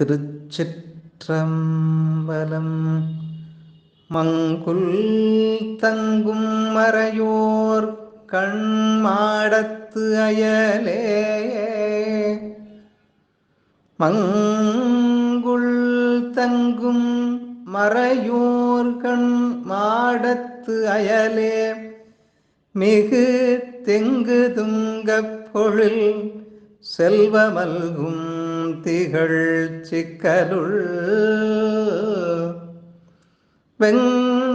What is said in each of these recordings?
திருச்சிற்றம்பலம். மங்குல் தங்கும் மறையோர் கண்மாடத்து அயலே. மங்குள் தங்கும் மறையோர் கண் மாடத்து அயலே. மிகு தெங்கு துங்கப் பொழில் செல்வமல்கும் திகழ் சிக்கலுள் வெங்கண்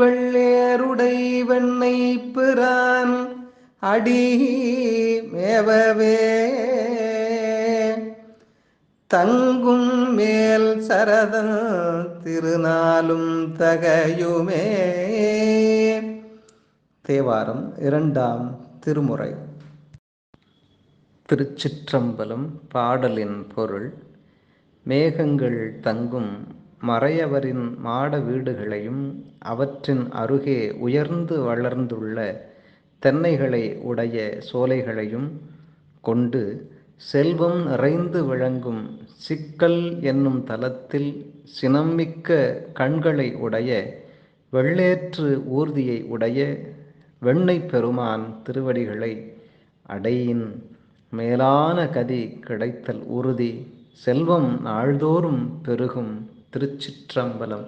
வெள்ளேருடை வெண்ணை பிறான் அடி மேவவே. தங்கும் மேல் சரத திருநாளும் தகையுமே. தேவாரம் இரண்டாம் திருமுறை. திருச்சிற்றம்பலம் பாடலின் பொருள் மேகங்கள் தங்கும் மறையவரின் மாட வீடுகளையும் அவற்றின் அருகே உயர்ந்து வளர்ந்துள்ள தென்னைகளை உடைய சோலைகளையும் கொண்டு செல்வம் நிறைந்து விளங்கும் சிக்கல் என்னும் தலத்தில் சினம்மிக்க கண்களை உடைய வெள்ளேற்று ஊர்தியை உடைய வெண்ணை பெருமான் திருவடிகளை அடையின் மேலான கதி கிடைத்தல் உறுதி. செல்வம் நாள்தோறும் பெருகும் திருச்சிற்றம்பலம்.